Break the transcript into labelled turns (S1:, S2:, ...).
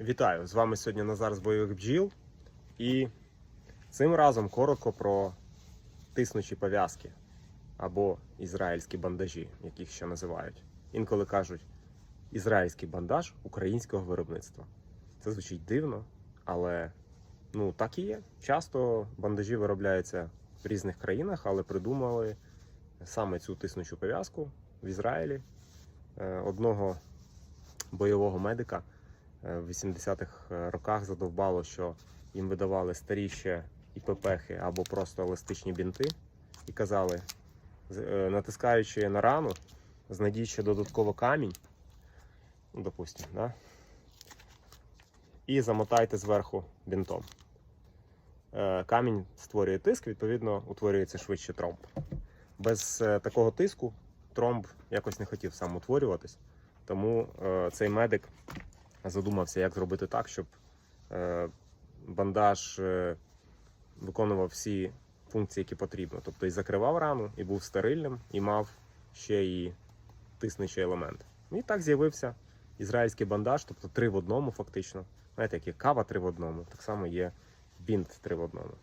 S1: Вітаю! З вами сьогодні Назар з бойових бджіл. І цим разом коротко про тиснучі пов'язки або ізраїльські бандажі, яких ще називають. Інколи кажуть ізраїльський бандаж українського виробництва. Це звучить дивно, але ну, так і є. Часто бандажі виробляються в різних країнах, але придумали саме цю тиснучу пов'язку в Ізраїлі Е, одного бойового медика в 80-х роках задовбало, що їм видавали старі ще ІППхи або просто еластичні бінти, і казали, е, натискаючи на рану, знайдіть ще додатково камінь, ну, допустим, да? і замотайте зверху бінтом. Е, Камінь створює тиск, відповідно, утворюється швидше тромб. Без е, такого тиску тромб якось не хотів сам утворюватись. Тому е, цей медик задумався, як зробити так, щоб е, бандаж е, виконував всі функції, які потрібно. Тобто і закривав рану, і був стерильним, і мав ще і тиснучий елемент. І так з'явився ізраїльський бандаж, тобто три в одному, фактично. Знаєте, як є кава три в одному, так само є бінт три в одному.